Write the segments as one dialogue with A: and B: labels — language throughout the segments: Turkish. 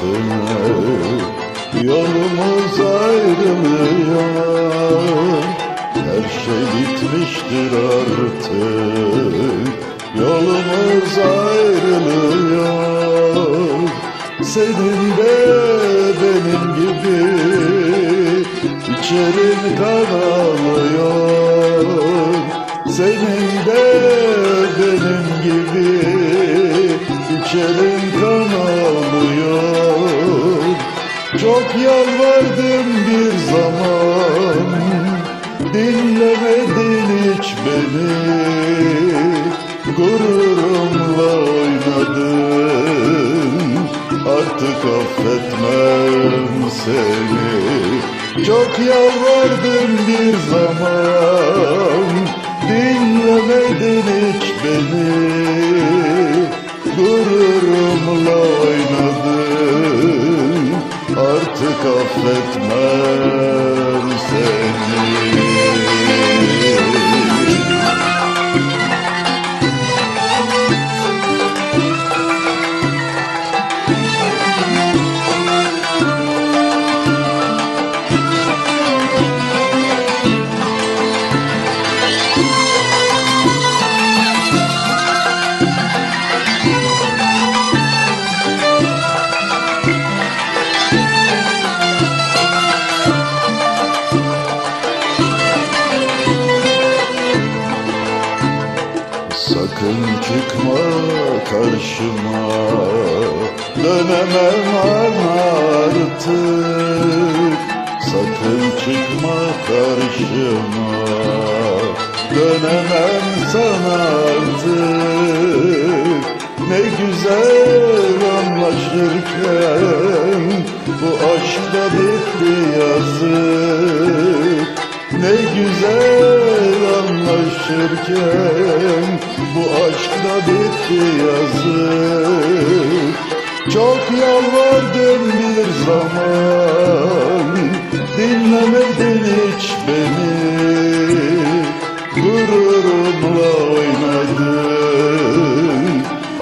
A: sınır Yolumuz ayrılıyor. Her şey bitmiştir artık. Yolumuz ayrılıyor. Senin de benim gibi İçerim kanalıyor Senin de benim gibi Çok yalvardım bir zaman Dinlemedin hiç beni. Gururumla oynadın Artık affetmem seni. Çok yalvardım bir zaman Artık affetmem seni Sakın çıkma karşıma. Dönemem artık. Sakın çıkma karşıma. Dönemem sana artık. Ne güzel anlaşırken Bu aşkta bitti yazık. Ne güzel anlaşırken Bu aşkta bitti yazık. Çok yalvardım bir zaman Dinlemedin hiç beni. Gururumla oynadın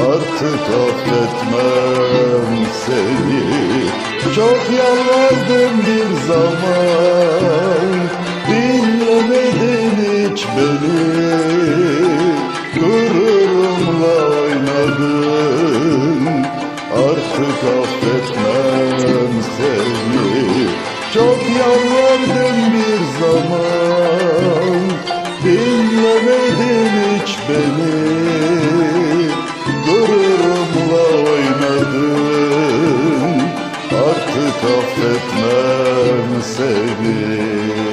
A: Artık affetmem seni. Çok yalvardım bir zaman me.